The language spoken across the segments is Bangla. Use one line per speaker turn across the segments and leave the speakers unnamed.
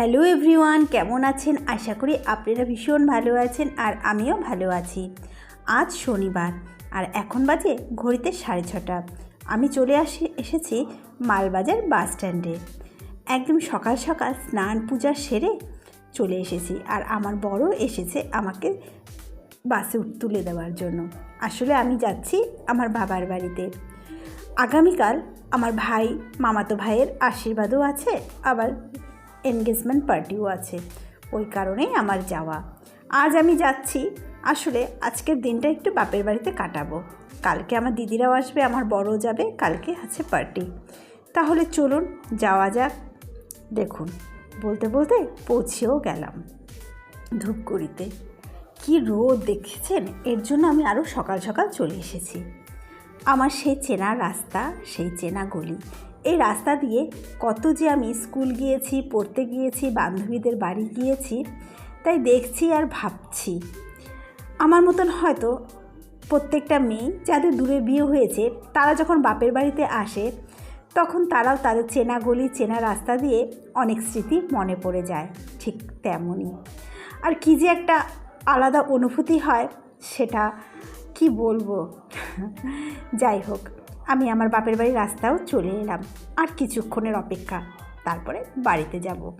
হ্যালো এভরিওয়ান, কেমন আছেন? আশা করি আপনারা ভীষণ ভালো আছেন আর আমিও ভালো আছি। আজ শনিবার আর এখন বাজে ঘড়িতে সাড়ে ছটা। আমি চলে আসি, এসেছি মালবাজার বাস স্ট্যান্ডে। একদম সকাল সকাল স্নান পূজা সেরে চলে এসেছি আর আমার বড় এসেছে আমাকে বাসে তুলে দেওয়ার জন্য। আসলে আমি যাচ্ছি আমার বাবার বাড়িতে। আগামীকাল আমার ভাই, মামাতো ভাইয়ের আশীর্বাদও আছে, আবার এনগেজমেন্ট পার্টিও আছে। ওই কারণেই আমার যাওয়া। আজ আমি যাচ্ছি। আসলে আজকের দিনটা একটু বাপের বাড়িতে কাটাবো। কালকে আমার দিদিরাও আসবে, আমার বড় যাবে, কালকে আছে পার্টি তাহলে চলুন, যাওয়া যাক। দেখুন, বলতে বলতে পৌঁছেও গেলাম ধূপগুড়িতে। কি রোদ দেখেছেন? এর জন্য আমি আরও সকাল সকাল চলে এসেছি। আমার সেই চেনা রাস্তা, সেই চেনা গলি এই রাস্তা দিয়ে কত যে আমি স্কুল গিয়েছি, পড়তে গিয়েছি, বান্ধবীদের বাড়ি গিয়েছি, তাই দেখছি আর ভাবছি। আমার মতন হয়তো প্রত্যেকটা মেয়ে যাদের দূরে বিয়ে হয়েছে, তারা যখন বাপের বাড়িতে আসে, তখন তারাও তাদের চেনা গলি, চেনা রাস্তা দিয়ে অনেক স্মৃতি মনে পড়ে যায়, ঠিক তেমনই। আর কি যে একটা আলাদা অনুভূতি হয়, সেটা কি বলব? যাই হোক। আমি আমার বাপের বাড়ির রাস্তাও চলে এলাম আর কিছুক্ষণের অপেক্ষা তারপরে বাড়িতে যাব।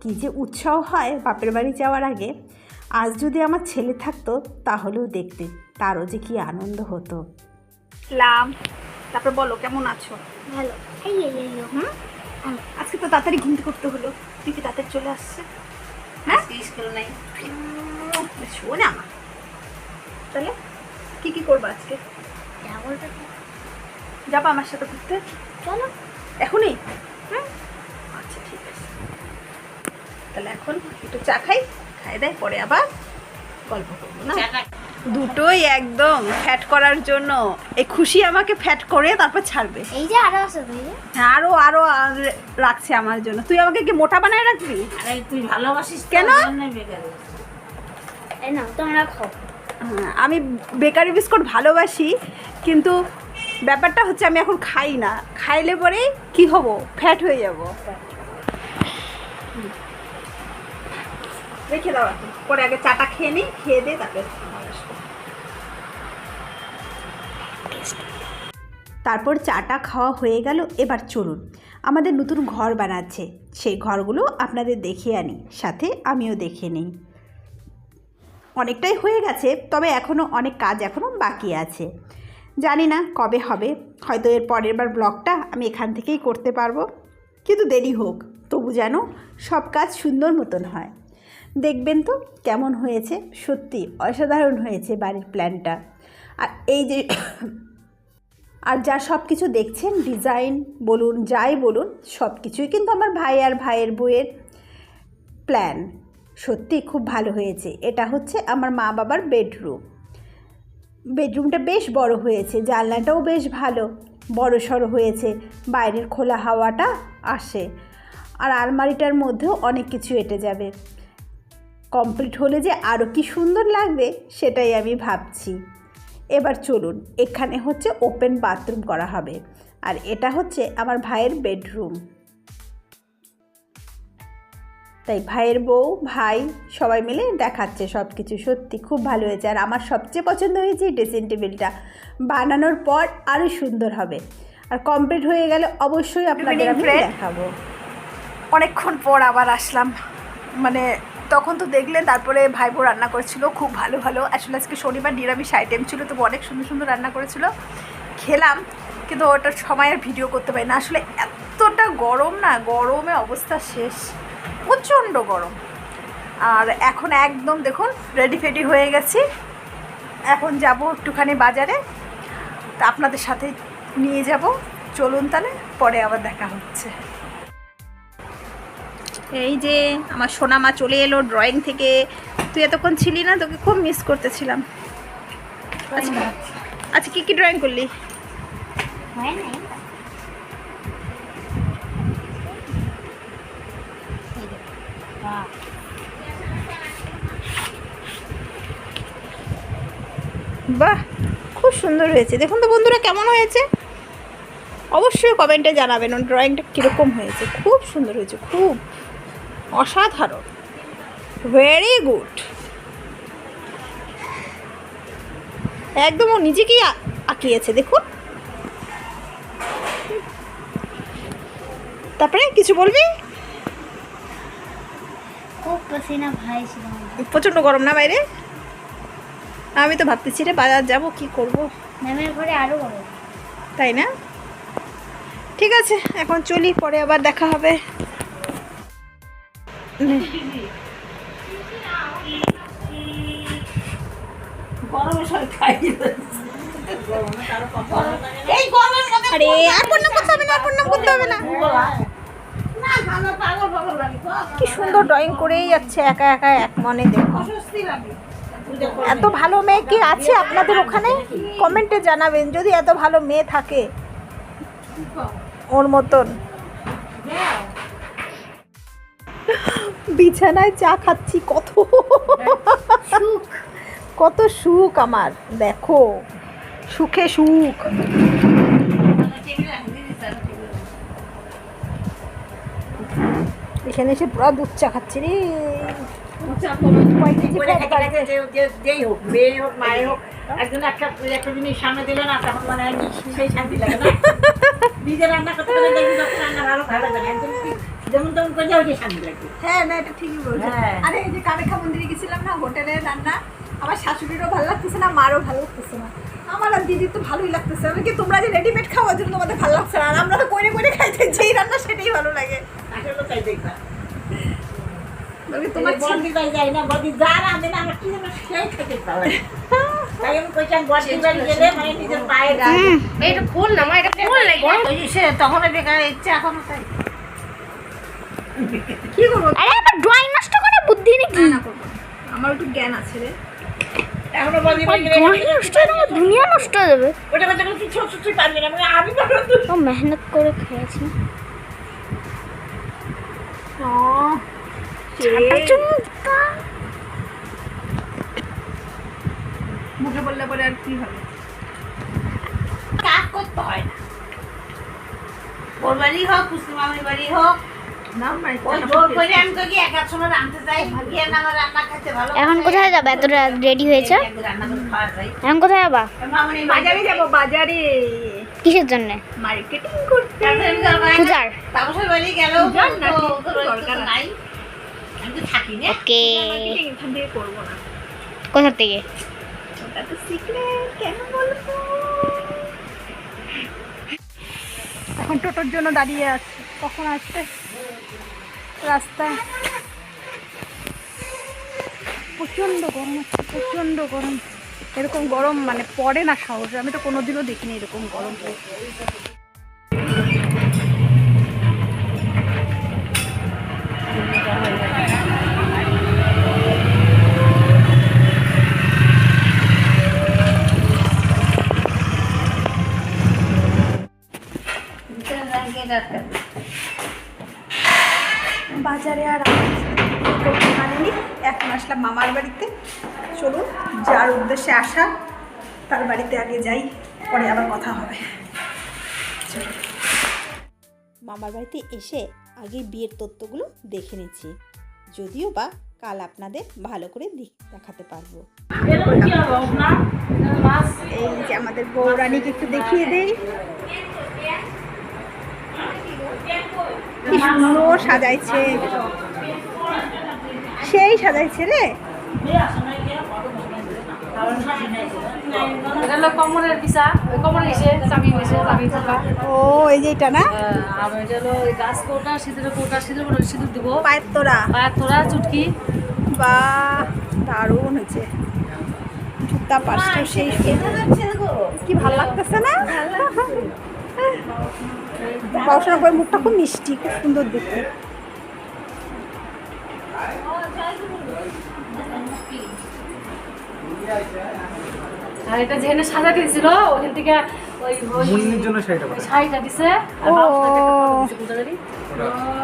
কি যে উৎসাহ হয় বাপের বাড়ি যাওয়ার আগে। আজ যদি আমার ছেলে থাকতো তাহলেও দেখতে তারও যে কি আনন্দ হতো। লাম তারপর বলো কেমন আছো?
ভালো। এই এই এই
হুম? আজকে তো তাড়াতাড়ি ঘুমতে করতে হলো। তুই কি তাড়াতাড়ি চলে আসছে। হ্যাঁ?
স্কুল নাই।
শোন তাহলে কি কি করব আজকে। যাব আমার সাথে ঘুরতে?
চলো।
এখনই? হুম। আচ্ছা ঠিক আছে। তাহলে এখন একটু চা খাই খাই দেয় পরে আবার গল্প করব না? দুটোই একদম ফ্যাট করার জন্য। এই খুশি আমাকে ফ্যাট করে তারপর ছাড়বে।
এই যে আরও আছে
হ্যাঁ আরও আরও রাখছে আমার জন্য। তুই আমাকে কি মোটা বানায় রাখবি?
আরে তুই ভালোবাসিস
কেন?
তোমরা খাও।
হ্যাঁ, আমি বেকারি বিস্কুট ভালোবাসি কিন্তু ব্যাপারটা হচ্ছে আমি এখন খাই না। খাইলে পরে কি হব? ফ্যাট হয়ে যাব। রেখে দাও পরে আগে চাটা খেয়ে নিই, খেয়ে দিয়ে তারপরে। তারপর চাটা খাওয়া হয়ে গেল, এবার চলুন। আমাদের নতুন ঘর বানাচ্ছে। সেই ঘরগুলো আপনাদের দেখে আনি, সাথে আমিও দেখে নিই। অনেকটাই হয়ে গেছে, তবে এখনও অনেক কাজ এখনও বাকি আছে। জানি না কবে হবে, হয়তো এর পরের বার ব্লগটা আমি এখান থেকেই করতে পারব। কিন্তু দেরি হোক, তবু যেন সব কাজ সুন্দর মতন হয়। দেখবেন তো কেমন হয়েছে, সত্যি অসাধারণ হয়েছে বাড়ির প্ল্যানটা। আর এই যে আর যা সব কিছু দেখছেন, ডিজাইন বলুন, যাই বলুন, সব কিছুই কিন্তু আমার ভাই আর ভাইয়ের বইয়ের প্ল্যান। সত্যি খুব ভালো হয়েছে। এটা হচ্ছে আমার মা বাবার বেডরুম। বেডরুমটা বেশ বড় হয়েছে, জানলাটাও বেশ ভালো, বড় সড়ো হয়েছে, বাইরের খোলা হাওয়াটা আসে, আর আলমারিটার মধ্যেও অনেক কিছু এঁটে যাবে। কমপ্লিট হলে যে আরও কি সুন্দর লাগবে, সেটাই আমি ভাবছি। এবার চলুন, এখানে হচ্ছে ওপেন বাথরুম করা হবে, আর এটা হচ্ছে আমার ভাইয়ের বেডরুম। তাই ভাইয়ের বউ ভাই সবাই মিলে দেখাচ্ছে সব কিছু সত্যি খুব ভালো হয়েছে। আর আমার সবচেয়ে পছন্দ হয়েছে এই ড্রেসিং টেবিলটা বানানোর পর আরও সুন্দর হবে। আর কমপ্লিট হয়ে গেলে অবশ্যই আপনাদের আমি দেখাবো।
অনেকক্ষণ পর আবার আসলাম। মানে তখন তো দেখলে তারপরে ভাই বউ রান্না করেছিল খুব ভালো ভালো। আসলে আজকে শনিবার নিরামিষ আইটেম ছিল তবু অনেক সুন্দর সুন্দর রান্না করেছিল। খেলাম কিন্তু ওটার সময় আর ভিডিও করতে পারি না। আসলে এতটা গরম না গরমে অবস্থা শেষ। প্রচণ্ড গরম। আর এখন একদম দেখুন রেডি ফেডি হয়ে গেছি। এখন যাব একটুখানি বাজারে। তা আপনাদের সাথে নিয়ে যাব। চলুন তাহলে পরে আবার দেখা হচ্ছে।
এই যে আমার সোনা মা চলে এলো ড্রয়িং থেকে। তুই এতক্ষণ ছিলি না তোকে খুব মিস করতেছিলাম। আচ্ছা আচ্ছা কী কী ড্রয়িং করলি
হয় নাই এই যে, বাহ,
খুব সুন্দর হয়েছে। দেখুন তো বন্ধুরা কেমন হয়েছে? অবশ্যই কমেন্টে জানাবেন ওর ড্রয়িংটা কীরকম হয়েছে। খুব সুন্দর হয়েছে খুব
অসাধারণ। ভেরি গুড একদম ও নিজেকেই আঁকিয়েছে দেখুন। তারপরে কিছু বলবি? প্রচণ্ড গরম না বাইরে? আমি তো ভাবতেছি রে বাজার যাব কি করব?
ম্যামের ঘরে আরও বড়
তাই না? ঠিক আছে এখন চলি পরে আবার দেখা হবে।
গরমে
আরে আর প্রণাম করতে হবে না আর প্রণাম করতে হবে না। কি সুন্দর ড্রয়িং করেই যাচ্ছে, একা একা এক মনে দেখো। এত ভালো মেয়ে কি আছে আপনাদের ওখানে? কমেন্টে জানাবেন, যদি এত ভালো মেয়ে থাকে ওর মতন। বিছানায় চা খাচ্ছি, কত কত সুখ আমার, দেখো। সুখে সুখ। এখানে এসে পুরো দুধ চা খাচ্ছি রে।
করে? মানে করে
হ্যাঁ না এটা ঠিকই বলছো।
হ্যাঁ।
আরে এই যে কামাখ্যা মন্দিরে গেছিলাম না হোটেলে রান্না আমার শাশুড়িরও ভালো লাগতেছে না মারও ভালো লাগতেছে না। আমার আর দিদির তো ভালোই লাগতেছে। আমি কি তোমরা যে রেডিমেড খাওয়ার জন্য তোমাদের ভালো লাগছে না? আর আমরা তো কইরে কইরে খাইতে যেই রান্না সেটাই ভালো লাগে।
আসলে দেখবা তোমার
তোমার
বন্দি বাড়ি যাই না বন্দি যা রাঁধে না আমার কি যেন সেই খেতে মানে
আমার ড্রয়িং নষ্ট করে বুদ্ধি নাকি?
না করব না। আমার একটু জ্ঞান আছে রে।
এখনও বন্দি বাড়ি গেলে
ড্রয়িং নষ্ট হয়ে যাবে দুনিয়া নষ্ট হয়ে যাবে।
ওটা কথা তুই
মুখে বললে পরে আর কি হবে?
কাজ করতে হয় না। ওর বাড়ি হোক কুসুম বাড়ি হোক
না
ওই জোর করে আমি তো কি এক এক সময় রাঁধতে যাই? গিয়ে না আমার রান্না খেতে ভালো
এখন কোথায় যাবে? এত রেডি হয়েছে? এখন কোথায় যাবা?
বাজারে যাব বাজারে।
কিসের জন্য?
মার্কেটিং
পূজার। ওকে। কোথা থেকে
ওটা তো সিক্রেট কেন বলব? এখন টোটোর জন্য দাঁড়িয়ে আছে। কখন আসবে? রাস্তায় প্রচণ্ড গরম হচ্ছে প্রচণ্ড গরম। এরকম গরম মানে পড়ে না সাহসে আমি তো কোনোদিনও দেখিনি এরকম গরম। বাজারে আর আনিনি এখন আসলাম মামার বাড়িতে। চলুন যার উদ্দেশ্যে আসা তার বাড়িতে আগে যাই পরে আবার কথা হবে। মামার বাড়িতে এসে আগে বিয়ের তত্ত্বগুলো দেখে নিচ্ছি। যদিও বা কাল আপনাদের ভালো করে দেখ- দেখাতে পারব। এই যে আমাদের বৌরানীকে একটু দেখিয়ে দেই। কি সুন্দর সাজাইছে। সেই সাজাইছে রে। ও এই যে এটা না?
সিঁদুর
পায়ের তোরা
পায়ের তোরা চুটকি।
বা দারুণ হয়েছে। জুতা সেই কি ভালো লাগতেছে না? পড়াশোনা করে মুখটা খুব মিষ্টি খুব সুন্দর দেখতে।
আর এটা যেখানে ওখান থেকে ওই
জন্য শাড়িটা
শাড়িটা দিছে আর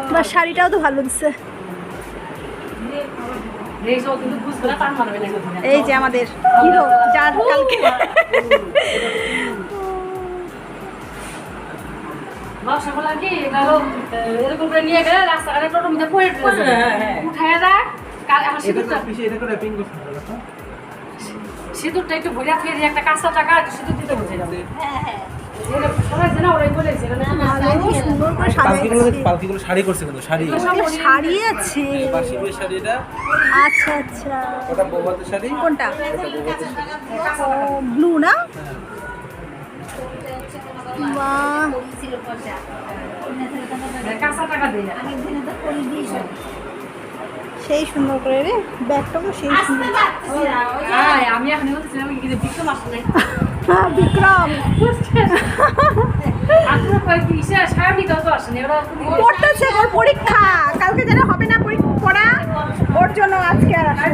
দিছে
শাড়িটাও তো ভালো
এখানে।
এই যে আমাদের হিরো যার কালকে।
করলাম কি এরকম করে নিয়ে গেলে রাস্তাঘাটে টোটোর মধ্যে পড়ে
হ্যাঁ, হ্যাঁ।
উঠায় রাখ কাল এখন
এটা
সিঁদুরটা
পিছিয়ে এটা করে র্যাপিং করতে হবে
সিঁদুরটা একটু ভরিয়া থেকে দিয়ে একটা কাঁচা টাকা সিঁদুর দিতে এখানে
সুন্দর করে
পালকিগুলো শাড়ি করছে কিন্তু শাড়ি।
শাড়ি আছে।
বাসি
আচ্ছা আচ্ছা।
ওটা বৌভাতের শাড়ি।
কোনটা? ব্লু না? বাহ
কাঁচা টাকা দিয়ে
সেই সুন্দর করে রে ব্যাগটাও সেই সুন্দর।
হ্যাঁ আমি এখন বিক্রম আসলে।
হ্যাঁ, বিক্রম। পড়তেছে ওর পরীক্ষা। কালকে যেন হবে না পরীক্ষা পড়া। ওর জন্য আজকে আর
আসলে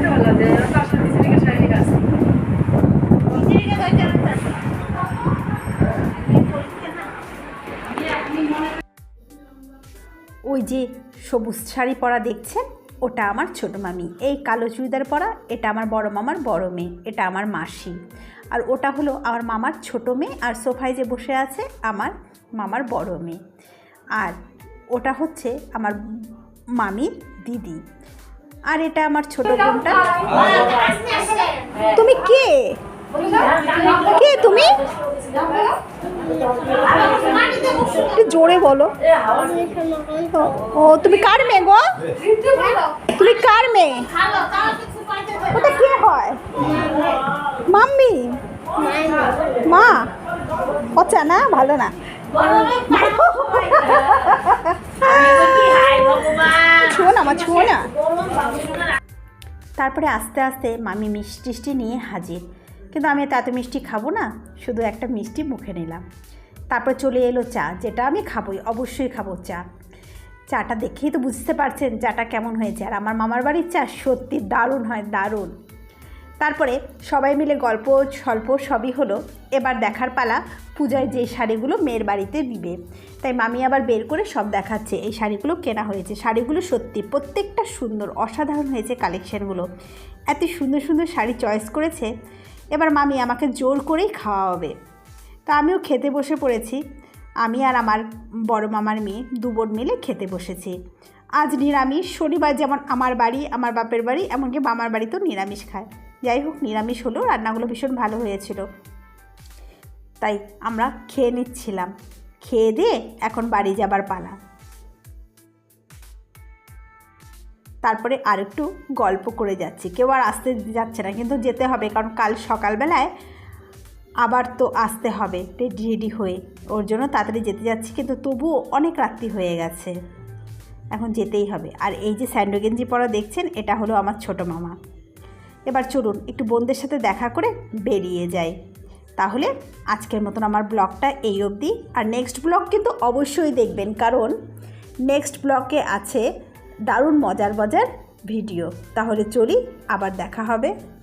যে সবুজ শাড়ি পরা দেখছেন ওটা আমার ছোট মামি। এই কালো চুড়িদার পরা, এটা আমার বড় মামার বড় মেয়ে, এটা আমার মাসি। আর ওটা হলো আমার মামার ছোট মেয়ে, আর সোফায় যে বসে আছে আমার মামার বড় মেয়ে। আর ওটা হচ্ছে আমার মামির দিদি। আর এটা আমার ছোট বোনটা।
তুমি কে? কে তুমি? জোরে বলো। ও- তুমি কার মেয়ে গো? তুমি কার মেয়ে? ওটা কে হয়? মাম্মি? মা? পচা না, ভালো না। ছুঁয়ো না আমার ছুঁয়ো না।
তারপরে আস্তে আস্তে মামি মিষ্টি টিষ্টি নিয়ে হাজির। কিন্তু আমি তো এত মিষ্টি খাব না, শুধু একটা মিষ্টি মুখে নিলাম। তারপর চলে এলো চা, যেটা আমি খাবোই, অবশ্যই খাব চা। চাটা দেখেই তো বুঝতে পারছেন চাটা কেমন হয়েছে, আর আমার মামার বাড়ির চা সত্যি দারুণ হয়, দারুণ। তারপরে সবাই মিলে গল্প, স্বল্প সবই হলো, এবার দেখার পালা পূজায় যে শাড়িগুলো মেয়ের বাড়িতে দিবে। তাই মামি আবার বের করে সব দেখাচ্ছে, এই শাড়িগুলো কেনা হয়েছে। শাড়িগুলো সত্যি প্রত্যেকটা সুন্দর, অসাধারণ হয়েছে কালেকশানগুলো এত সুন্দর সুন্দর শাড়ি চয়েস করেছে এবার মামি আমাকে জোর করেই খাওয়াবে। তা আমিও খেতে বসে পড়েছি। আমি আর আমার বড় মামার মেয়ে দু বোন মিলে খেতে বসেছি। আজ নিরামিষ, শনিবার যেমন আমার বাড়ি, আমার বাপের বাড়ি, এমনকি মামার বাড়িতেও নিরামিষ খায়। যাই হোক, নিরামিষ হলেও রান্নাগুলো ভীষণ ভালো হয়েছিল। তাই আমরা খেয়ে নিচ্ছিলাম। খেয়ে দিয়ে এখন বাড়ি যাবার পালা। তারপরে আর একটু গল্প করে যাচ্ছি। কেউ আর আসতে যাচ্ছে না, কিন্তু যেতে হবে, কারণ কাল সকালবেলায় আবার তো আসতে হবে রেডি রেডি হয়ে। ওর জন্য তাড়াতাড়ি যেতে যাচ্ছি, কিন্তু তবুও অনেক রাত্রি হয়ে গেছে। এখন যেতেই হবে। আর এই যে স্যান্ডো গেঞ্জি পরা দেখছেন, এটা হলো আমার ছোট মামা। এবার চলুন, একটু বোনদের সাথে দেখা করে বেরিয়ে যাই। তাহলে আজকের মতন আমার ব্লগটা এই অবধি। আর নেক্সট ব্লগ কিন্তু অবশ্যই দেখবেন, কারণ নেক্সট ব্লগে আছে দারুণ মজার মজার ভিডিও। তাহলে চলি আবার দেখা হবে।